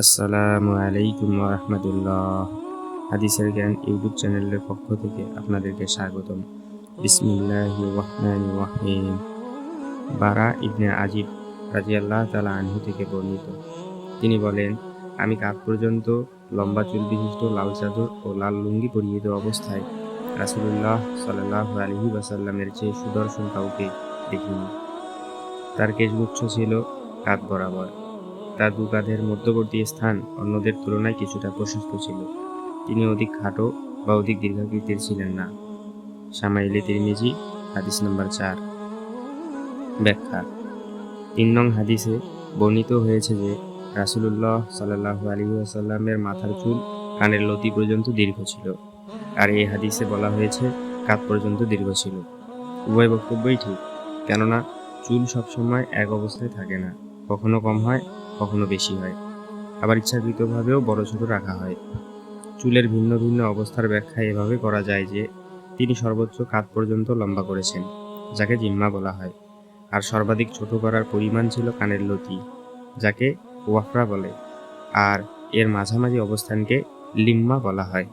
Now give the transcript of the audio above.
আসসালামু আলাইকুম রহমতুল্লাহ হাদিসের জ্ঞান ইউটিউব চ্যানেলের পক্ষ থেকে আপনাদেরকে স্বাগতম। বিসমিল্লাহ রহমান রহিম। বারা ইবনে আজিব রাজিয়াল্লাহ তালা আনহু থেকে বর্ণিত। তিনি বলেন, আমি কাক পর্যন্ত লম্বা চুল বিশিষ্ট, লাল চাদর ও লাল লুঙ্গি পরিহিত অবস্থায় রাসুলুল্লাহ সাল্লাহ আলহি ওয়াসাল্লামের চেয়ে সুদর্শন কাউকে দেখিনি। তার কেশগুচ্ছ ছিল কাত বরাবর। তার দু কাঁধের মধ্যবর্তী স্থান অন্যদের তুলনায় কিছুটা প্রশস্ত ছিল। তিনি অধিক খাটো বা অধিক দীর্ঘাকৃতির ছিলেন না। সামাইলে তিরমিজি, হাদিস নম্বর চার। ব্যাখ্যা। তিন নং হাদিসে বর্ণিত হয়েছে যে, রাসুলুল্লাহ সাল্লাহ আলী আসাল্লামের মাথার চুল কানের লতি পর্যন্ত দীর্ঘ ছিল আর এই হাদিসে বলা হয়েছে কাত পর্যন্ত দীর্ঘ ছিল। উভয় বক্তব্যই ঠিক, কেননা চুল সবসময় এক অবস্থায় থাকে না, কখনো কম হয় কখনো বেশি হয়। আবার ইচ্ছাকৃতভাবেও বড় ছোট রাখা হয়। চুলের ভিন্ন ভিন্ন অবস্থার ব্যাখ্যা এভাবে করা যায় যে, তিনি সর্বোচ্চ কাত পর্যন্ত লম্বা করেছেন, যাকে জিম্মা বলা হয়। আর সর্বাধিক ছোট করার পরিমাণ ছিল কানের লতি, যাকে ওয়াফরা বলে। আর এর মাঝামাঝি অবস্থানকে লিম্মা বলা হয়।